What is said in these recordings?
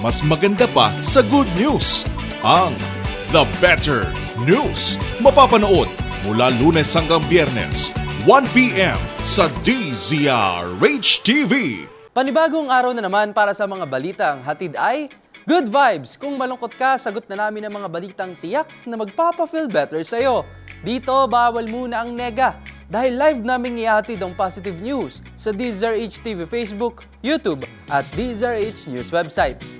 mas maganda pa sa good news. Ang The Better News. Mapapanood mula lunes hanggang biyernes, 1pm sa DZRH TV. Panibagong araw na naman para sa mga balitang hatid ay Good Vibes! Kung malungkot ka, sagot na namin ang mga balitang tiyak na magpapa-feel better sa'yo. Dito, bawal muna ang nega dahil live naming ihatid ang positive news sa DZRH TV Facebook, YouTube at DZRH News website.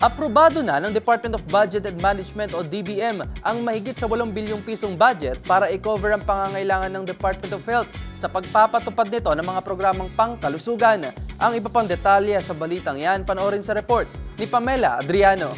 Aprobado na ng Department of Budget and Management o DBM ang mahigit sa 8 bilyong pisong budget para i-cover ang pangangailangan ng Department of Health sa pagpapatupad nito ng mga programang pangkalusugan. Ang iba pang detalye sa balitang yan, panoorin sa report ni Pamela Adriano.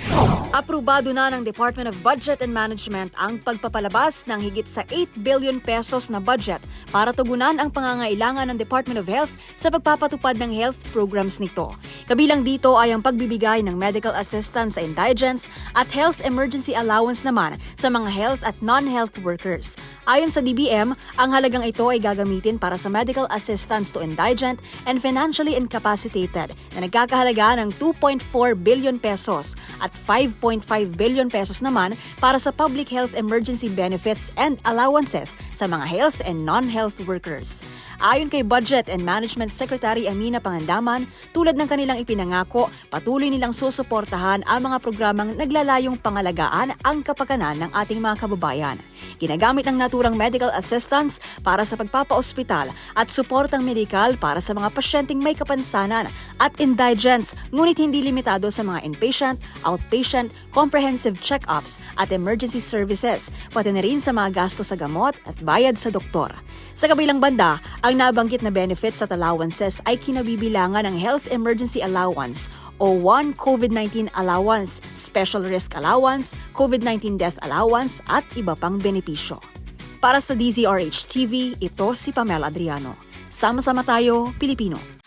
Aprobado na ng Department of Budget and Management ang pagpapalabas ng higit sa 8 billion pesos na budget para tugunan ang pangangailangan ng Department of Health sa pagpapatupad ng health programs nito. Kabilang dito ay ang pagbibigay ng medical assistance sa indigents at health emergency allowance naman sa mga health at non-health workers. Ayon sa DBM, ang halagang ito ay gagamitin para sa medical assistance to indigent and financially incapacitated na nagkakahalaga ng 2.4 billion pesos at 5.5 billion pesos naman para sa public health emergency benefits and allowances sa mga health and non-health workers. Ayon kay Budget and Management Secretary Amina Pangandaman, tulad ng kanilang ipinangako, patuloy nilang susuportahan ang mga programang naglalayong pangalagaan ang kapakanan ng ating mga kababayan. Ginagamit ang naturang medical assistance para sa pagpapaospital at suportang medikal para sa mga pasyenteng may kapansanan at indigents, ngunit hindi limitado sa mga inpatient, outpatient, comprehensive check-ups at emergency services, pati na rin sa mga gasto sa gamot at bayad sa doktor. Sa kabilang banda, ang nabanggit na benefits at allowances ay kinabibilangan ng Health Emergency Allowance o One COVID-19 Allowance, Special Risk Allowance, COVID-19 Death Allowance at iba pang benepisyo. Para sa DZRH TV, ito si Pamela Adriano. Sama-sama tayo, Pilipino.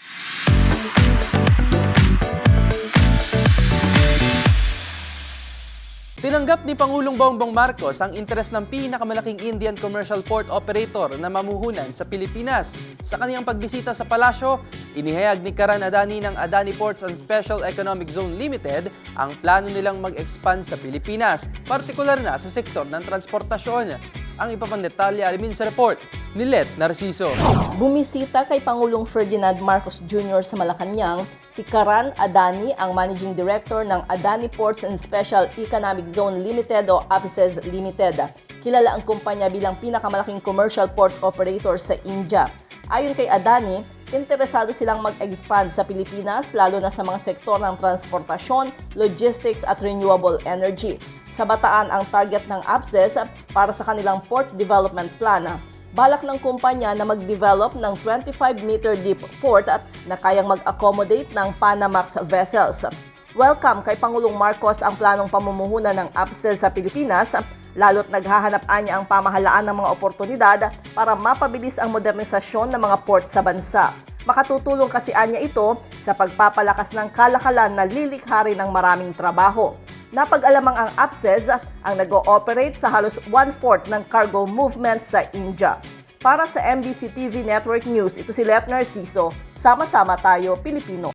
Tinanggap ni Pangulong Bongbong Marcos ang interes ng pinakamalaking Indian commercial port operator na mamuhunan sa Pilipinas. Sa kaniyang pagbisita sa palasyo, inihayag ni Karan Adani ng Adani Ports and Special Economic Zone Limited ang plano nilang mag-expand sa Pilipinas, partikular na sa sektor ng transportasyon. Ang iba pang alamin sa report ni Let Narciso. Bumisita kay Pangulong Ferdinand Marcos Jr. sa Malacanang si Karan Adani, ang Managing Director ng Adani Ports and Special Economic Zone Limited o APSEZ Limited. Kilala ang kumpanya bilang pinakamalaking commercial port operator sa India. Ayon kay Adani, interesado silang mag-expand sa Pilipinas lalo na sa mga sektor ng transportasyon, logistics at renewable energy. Sa Bataan ang target ng APSEZ para sa kanilang port development plan. Balak ng kumpanya na mag-develop ng 25-meter deep port at na kayang mag-accommodate ng Panamax vessels. Welcome kay Pangulong Marcos ang planong pamumuhunan ng APSEZ sa Pilipinas, lalo't naghahanap niya ang pamahalaan ng mga oportunidad para mapabilis ang modernisasyon ng mga port sa bansa. Makatutulong kasi anya ito sa pagpapalakas ng kalakalan na lilikha rin ng maraming trabaho. Napag-alamang ang APSEZ ang nag-ooperate sa halos one-fourth ng cargo movement sa India. Para sa MBC TV Network News, ito si Let Narciso. Sama-sama tayo, Pilipino.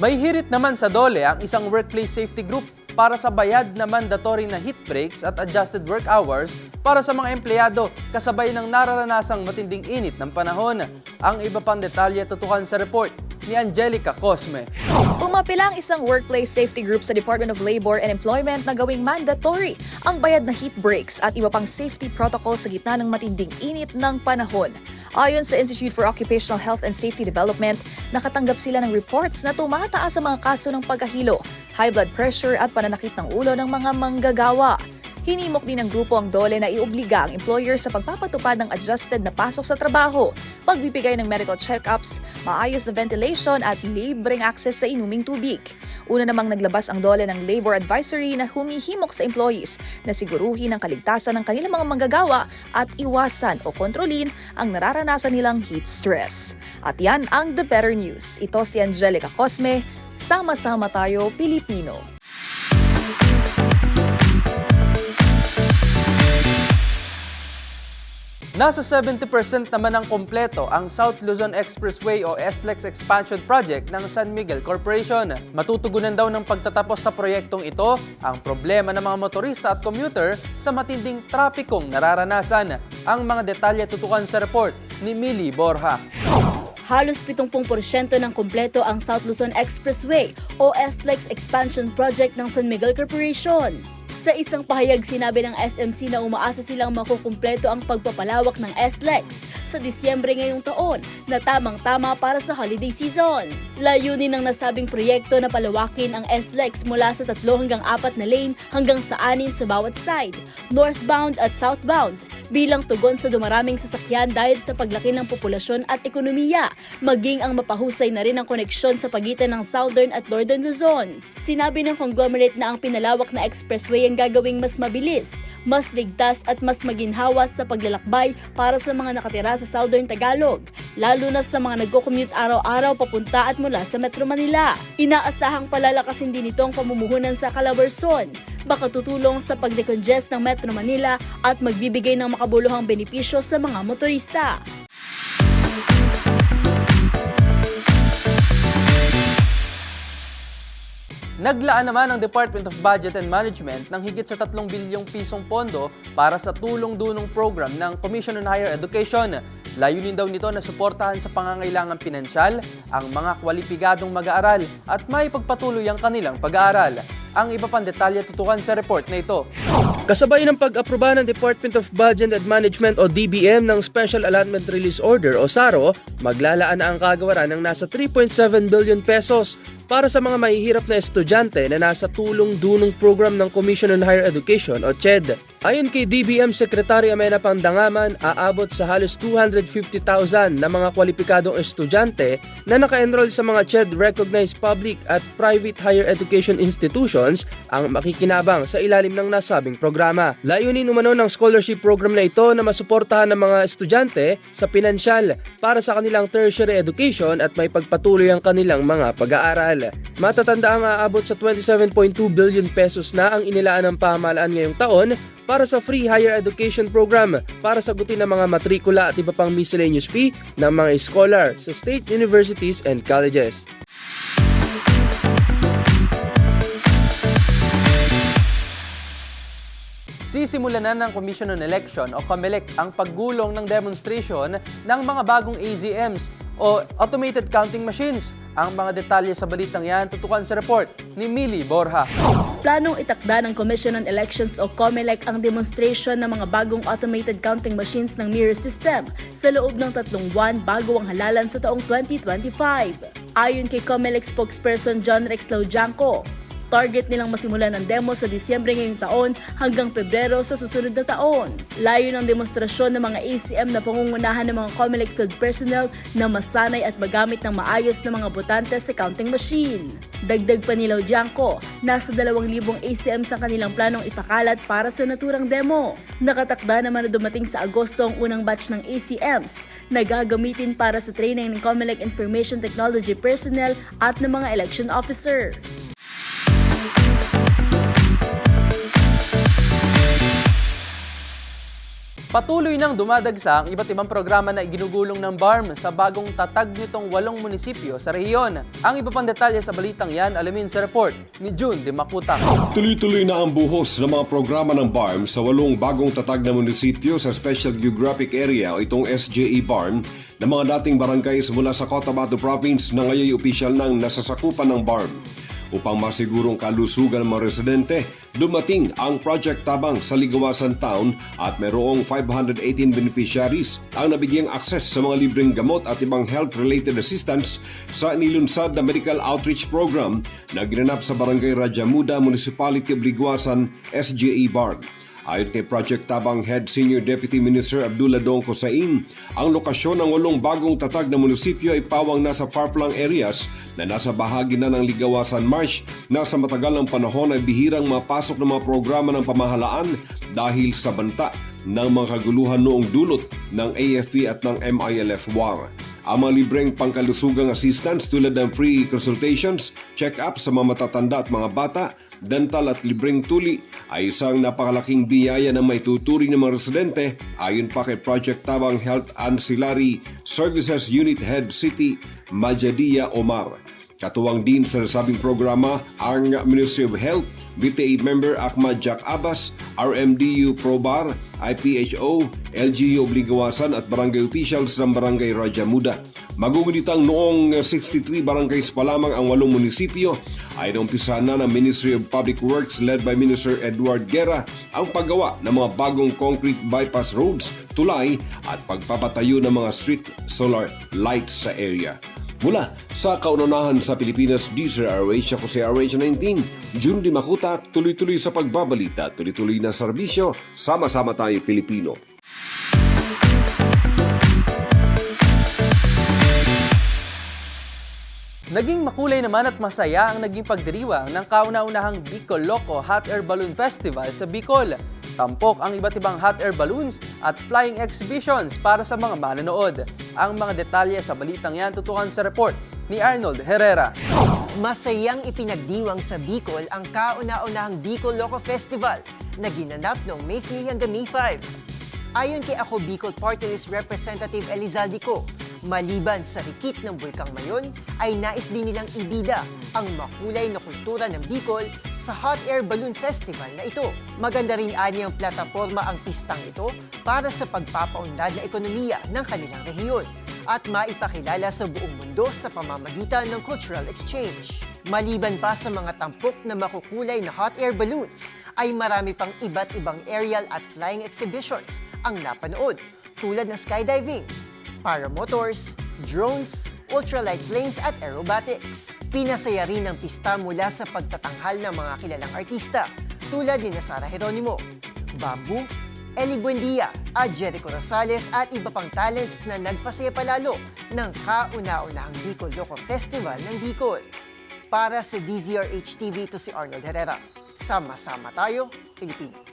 May hirit naman sa DOLE ang isang workplace safety group para sa bayad na mandatory na heat breaks at adjusted work hours para sa mga empleyado kasabay ng nararanasang matinding init ng panahon. Ang iba pang detalye tutukan sa report ni Angelica Cosme. Umapila ang isang workplace safety group sa Department of Labor and Employment na gawing mandatory ang bayad na heat breaks at iba pang safety protocol sa gitna ng matinding init ng panahon. Ayon sa Institute for Occupational Health and Safety Development, nakatanggap sila ng reports na tumataas ang mga kaso ng pagkahilo, high blood pressure at pananakit ng ulo ng mga manggagawa. Hinimok din ng grupo ang dole na iobliga ang employer sa pagpapatupad ng adjusted na pasok sa trabaho, pagbibigay ng medical check-ups, maayos na ventilation at libreng access sa inuming tubig. Una namang naglabas ang dole ng labor advisory na humihimok sa employees na siguruhin ang kaligtasan ng kanilang mga manggagawa at iwasan o kontrolin ang nararanasan nilang heat stress. At yan ang The Better News. Ito si Angelica Cosme. Sama-sama tayo, Pilipino. Nasa 70% naman ang kompleto ang South Luzon Expressway o SLEX Expansion Project ng San Miguel Corporation. Matutugunan daw ng pagtatapos sa proyektong ito ang problema ng mga motorista at commuter sa matinding trapikong nararanasan. Ang mga detalye tutukan sa report ni Millie Borja. Halos 70% ng kumpleto ang South Luzon Expressway o SLEX Expansion Project ng San Miguel Corporation. Sa isang pahayag sinabi ng SMC na umaasa silang makukumpleto ang pagpapalawak ng SLEX sa Disyembre ngayong taon na tamang-tama para sa holiday season. Layunin ng nasabing proyekto na palawakin ang SLEX mula sa tatlo hanggang apat na lane hanggang sa anim sa bawat side, northbound at southbound, bilang tugon sa dumaraming sasakyan dahil sa paglaki ng populasyon at ekonomiya, maging ang mapahusay na rin ang koneksyon sa pagitan ng Southern at Northern Luzon. Sinabi ng conglomerate na ang pinalawak na expressway ang gagawing mas mabilis, mas ligtas at mas maginhawa sa paglalakbay para sa mga nakatira sa Southern Tagalog, lalo na sa mga nagko-commute araw-araw papunta at mula sa Metro Manila. Inaasahang palalakasin din ito ang pamumuhunan sa Calabarzon, baka tutulong sa pag-decongest ng Metro Manila at magbibigay ng makabuluhang benepisyo sa mga motorista. Naglaan naman ang Department of Budget and Management ng higit sa 3 bilyong pisong pondo para sa tulong-dunong program ng Commission on Higher Education. Layunin daw nito na suportahan sa pangangailangan pinansyal ang mga kwalipikadong mag-aaral at may pagpatuloy ang kanilang pag-aaral. Ang iba pang detalye tutukan sa report na ito. Kasabay ng pag-aproba ng Department of Budget and Management o DBM ng Special Allotment Release Order o SARO, maglalaan na ang kagawaran ng nasa 3.7 billion pesos para sa mga mahihirap na estudyante na nasa tulong-dunong program ng Commission on Higher Education o CHED. Ayon kay DBM Secretary Amena Pandangaman, aabot sa halos 250,000 na mga kwalipikadong estudyante na naka-enroll sa mga CHED-recognized public at private higher education institutions ang makikinabang sa ilalim ng nasabing programa. Layunin umano ng scholarship program na ito na masuportahan ng mga estudyante sa pinansyal para sa kanilang tertiary education at may pagpatuloy ang kanilang mga pag-aaral. Matatanda ang aabot sa 27.2 billion pesos na ang inilaan ng pamahalaan ngayong taon para sa free higher education program para sagutin ang mga matrikula at iba pang miscellaneous fee ng mga scholar sa state universities and colleges. Sisimulan na ng Commission on Election o COMELEC ang paggulong ng demonstration ng mga bagong AZMs o Automated Counting Machines. Ang mga detalye sa balitang yan tutukan sa report ni Millie Borja. Planong itakda ng Commission on Elections o COMELEC ang demonstration ng mga bagong automated counting machines ng mirror system sa loob ng tatlong buwan bago ang halalan sa taong 2025. Ayon kay COMELEC spokesperson John Rex Laujanco, Target nilang masimulan ang demo sa Disyembre ngayong taon hanggang Pebrero sa susunod na taon. Layo ng demonstrasyon ng mga ACM na pangungunahan ng mga COMELEC field personnel na masanay at magamit ng maayos na mga botante sa counting machine. Dagdag pa ni Laudianco, nasa 2,000 ACM sa kanilang planong ipakalat para sa naturang demo. Nakatakda naman na dumating sa Agosto ang unang batch ng ACMs na gagamitin para sa training ng COMELEC Information Technology personnel at ng mga election officer. Patuloy nang dumadagsa ang iba't ibang programa na iginugulong ng BARM sa bagong tatag nitong walong munisipyo sa rehiyon. Ang iba pang detalye sa balitang yan alamin sa report ni June de Makuta. Tuloy-tuloy na ang buhos ng mga programa ng BARM sa walong bagong tatag na munisipyo sa Special Geographic Area o itong SJE BARM na mga dating barangays mula sa Cotabato Province na ngayon opisyal nang nasasakupan ng BARM. Upang masigurong kalusugan ng mga residente, dumating ang Project Tabang sa Ligawasan Town at mayroong 518 beneficiaries ang nabigyang akses sa mga libreng gamot at ibang health-related assistance sa nilunsad na Medical Outreach Program na ginanap sa Barangay Rajamuda, Municipality of Ligawasan, SGA Barg. Ayon kay Project Tabang Head Senior Deputy Minister Abdullah Dong Cosain, ang lokasyon ng walong bagong tatag na munisipyo ay pawang nasa far-flung areas na nasa bahagi na ng Ligawasan Marsh na sa matagal ng panahon ay bihirang mapasok ng mga programa ng pamahalaan dahil sa banta ng mga kaguluhan noong dulot ng AFP at ng MILF war. Ang mga libreng pangkalusugang assistance tulad ng free consultations, check-up sa mga matatanda at mga bata, dental at libreng tuli ay isang napakalaking biyaya na may tuturing ng mga residente ayon pa kay Project Tabang Health Ancillary Services Unit Head City Majadia Omar. Katuwang din sa nasabing programa ang Ministry of Health, BTA member Ahmad Jack Abbas, RMDU Probar, IPHO, LGU Obligawasan at barangay officials ng Barangay Raja Muda. Magugunitang noong 63 barangays pa lamang ang walong munisipyo ay naumpisa na ng Ministry of Public Works led by Minister Edward Guerra ang paggawa ng mga bagong concrete bypass roads, tulay at pagpapatayo ng mga street solar lights sa area. Mula sa kaunahan sa Pilipinas, DZRH ako si RH19, June Di Makuta, tuloy-tuloy sa pagbabalita, tuloy-tuloy na serbisyo, sama-sama tayo Pilipino. Naging makulay naman at masaya ang naging pagdiriwang ng kauna-unahang Bicol Loco Hot Air Balloon Festival sa Bicol. Tampok ang iba't ibang hot air balloons at flying exhibitions para sa mga manonood. Ang mga detalye sa balitang yan tutukan sa report ni Arnold Herrera. Masayang ipinagdiwang sa Bicol ang kauna-unahang Bicol Loco Festival na ginanap noong May 3 hanggang May 5. Ayon kay ako Bicol Party List Representative Elizaldico, maliban sa rikit ng Bulkang Mayon, ay nais din nilang ibida ang makulay na kultura ng Bicol sa Hot Air Balloon Festival na ito. Maganda rin anyang plataforma ang pistang ito para sa pagpapaunlad na ekonomiya ng kanilang rehiyon at maipakilala sa buong mundo sa pamamagitan ng cultural exchange. Maliban pa sa mga tampok na makukulay na hot air balloons, ay marami pang iba't ibang aerial at flying exhibitions ang napanood tulad ng skydiving, paramotors, drones, ultralight planes at aerobatics. Pinasaya rin ang pista mula sa pagtatanghal ng mga kilalang artista tulad ni Sara Geronimo, Bamboo, Eli Buendia at Jericho Rosales at iba pang talents na nagpasaya palalo ng kauna-unahang Bicol Loco Festival ng Bicol. Para sa DZRH TV to si Arnold Herrera. Sama-sama tayo, Pilipino.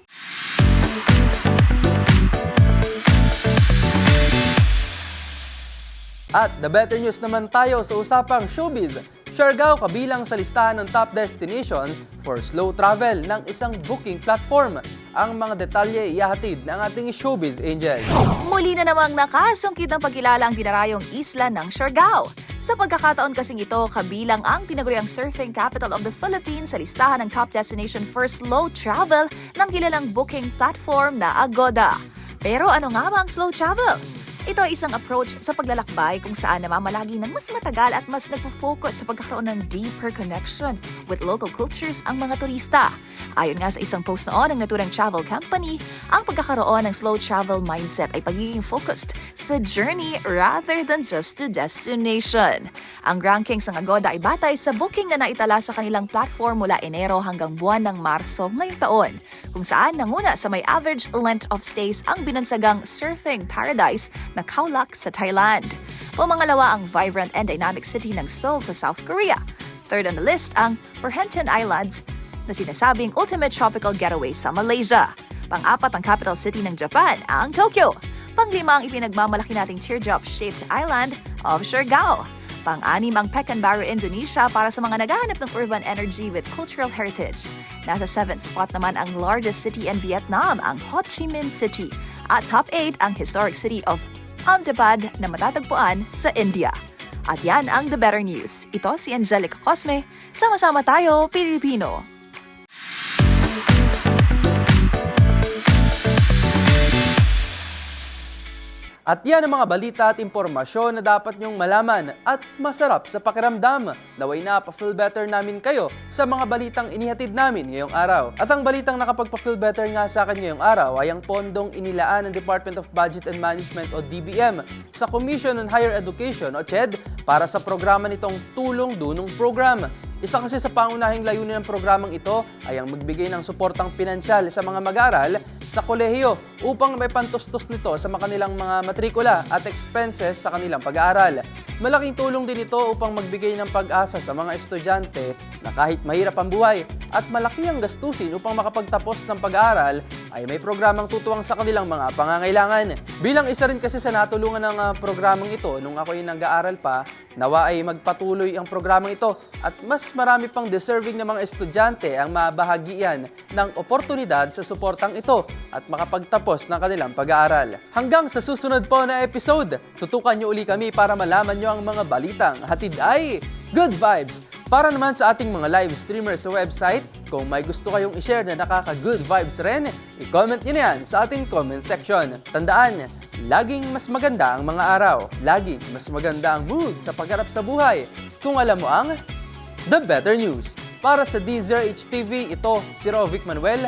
At the better news naman tayo sa usapang showbiz. Siargao kabilang sa listahan ng top destinations for slow travel ng isang booking platform. Ang mga detalye ihahatid ng ating showbiz angel. Muli na namang nakasungkit ng pagkilala ang dinarayong isla ng Siargao. Sa pagkakataon kasing ito, kabilang ang tinaguriang surfing capital of the Philippines sa listahan ng top destination for slow travel ng kilalang booking platform na Agoda. Pero ano nga ba ang slow travel? Ito ay isang approach sa paglalakbay kung saan namamalagi ng mas matagal at mas nagpo-focus sa pagkakaroon ng deeper connection with local cultures ang mga turista. Ayon nga sa isang post noon ng naturang travel company, ang pagkakaroon ng slow travel mindset ay pagiging focused sa journey rather than just the destination. Ang rankings ng Agoda ay batay sa booking na naitala sa kanilang platform mula Enero hanggang buwan ng Marso ngayong taon, kung saan nanguna sa may average length of stays ang binansagang surfing paradise na Khao sa Thailand. Pumangalawa ang vibrant and dynamic city ng Seoul sa South Korea. Third on the list ang Perhentian Islands na sinasabing ultimate tropical getaway sa Malaysia. Pang-apat ang capital city ng Japan, ang Tokyo. Panglima ang ipinagmamalaki nating teardrop-shaped island of Siargao. Pang-anim ang Pekanbaru, Indonesia para sa mga naghahanap ng urban energy with cultural heritage. Nasa seventh spot naman ang largest city in Vietnam, ang Ho Chi Minh City. At top 8 ang historic city of Ahmedabad na matatagpuan sa India. At yan ang The Better News. Ito si Angelica Cosme. Sama-sama tayo, Pilipino. At yan ang mga balita at impormasyon na dapat nyong malaman at masarap sa pakiramdam. Naway na pa-feel better namin kayo sa mga balitang inihatid namin ngayong araw. At ang balitang nakapagpa-feel better nga sa akin ngayong araw ay ang pondong inilaan ng Department of Budget and Management o DBM sa Commission on Higher Education o CHED para sa programa nitong Tulong Dunong Program. Isa kasi sa pangunahing layunin ng programang ito ay ang magbigay ng suportang pinansyal sa mga mag-aaral sa kolehiyo upang may pantustos nito sa kanilang mga matrikula at expenses sa kanilang pag-aaral. Malaking tulong din ito upang magbigay ng pag-asa sa mga estudyante na kahit mahirap ang buhay at malaki ang gastusin upang makapagtapos ng pag-aaral ay may programang tutuwang sa kanilang mga pangangailangan. Bilang isa rin kasi sa natulungan ng ah, programang ito nung ako ay nag-aaral pa, nawa ay magpatuloy ang programang ito at mas marami pang deserving na mga estudyante ang mabahagian ng oportunidad sa suportang ito at makapagtapos ng kanilang pag-aaral. Hanggang sa susunod po na episode, tutukan niyo uli kami para malaman niyo ang mga balitang hatid ay good vibes. Para naman sa ating mga live streamers sa website, kung may gusto kayong i-share na nakaka-good vibes rin, i-comment niyo na yan sa ating comment section. Tandaan, laging mas maganda ang mga araw. Laging mas maganda ang mood sa pagharap sa buhay. Kung alam mo ang The Better News. Para sa DZRH TV, ito si Rovic Manuel.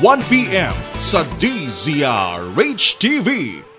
1pm sa DZRH TV.